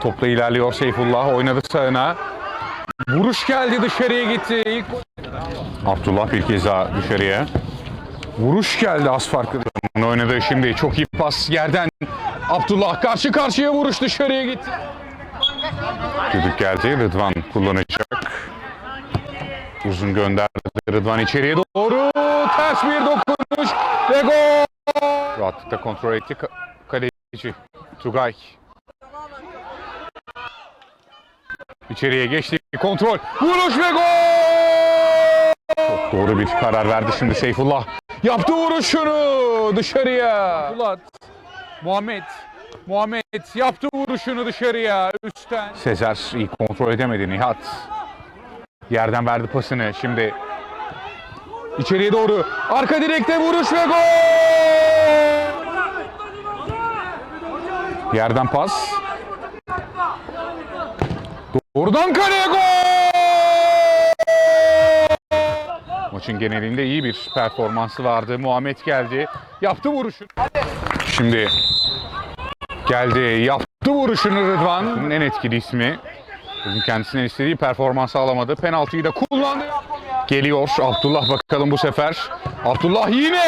Topla ilerliyor Seyfullah. Oynadı sağına. Vuruş geldi dışarıya gitti. İlk... Abdullah bir kez daha dışarıya. Vuruş geldi az farklı. Oynadı şimdi. Çok iyi pas yerden. Abdullah karşı karşıya vuruş dışarıya gitti. Düdük geldi. Rıdvan kullanacak. Uzun gönderdi. Rıdvan içeriye doğru. Ters bir dokunuş. Ve gol. Rahatlıkla kontrol etti. Ka- Kaleci Tugay. İçeriye geçti. Kontrol. Vuruş ve gol. Çok doğru bir karar verdi şimdi Seyfullah. Yaptı vuruşunu dışarıya. Bulat. Muhammed. Muhammed yaptı vuruşunu dışarıya üstten. Sezer iyi kontrol edemedi Nihat. Yerden verdi pasını. Şimdi içeriye doğru. Arka direkte vuruş ve gol. Yerden pas. Doğrudan kaleye gol. Maçın genelinde iyi bir performansı vardı. Muhammed geldi. Yaptı vuruşunu. Şimdi geldi. Yaptı vuruşunu Rıdvan. En etkili ismi. Bugün kendisinin istediği performansı alamadı. Penaltıyı da kullandı. Geliyor Abdullah bakalım bu sefer. Abdullah yine.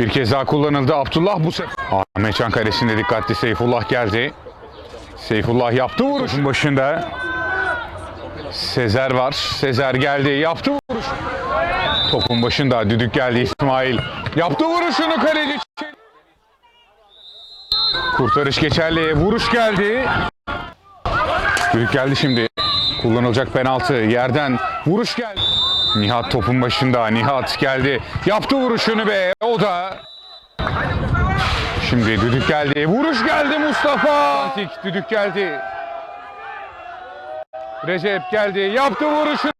Bir kez daha kullanıldı. Abdullah bu sefer. Ahmet Can kalesinde dikkatli Seyfullah geldi. Seyfullah yaptı vuruşun başında. Sezer var. Sezer geldi. Yaptı vuruş. Topun başında düdük geldi İsmail. Yaptı vuruşunu kaleci. Kurtarış geçerli. Vuruş geldi. Düdük geldi şimdi. Kullanılacak penaltı. Yerden vuruş geldi. Nihat topun başında. Nihat geldi. Yaptı vuruşunu be. O da Şimdi düdük geldi. Vuruş geldi Mustafa. Antik düdük geldi. Recep geldi. Yaptı vuruşunu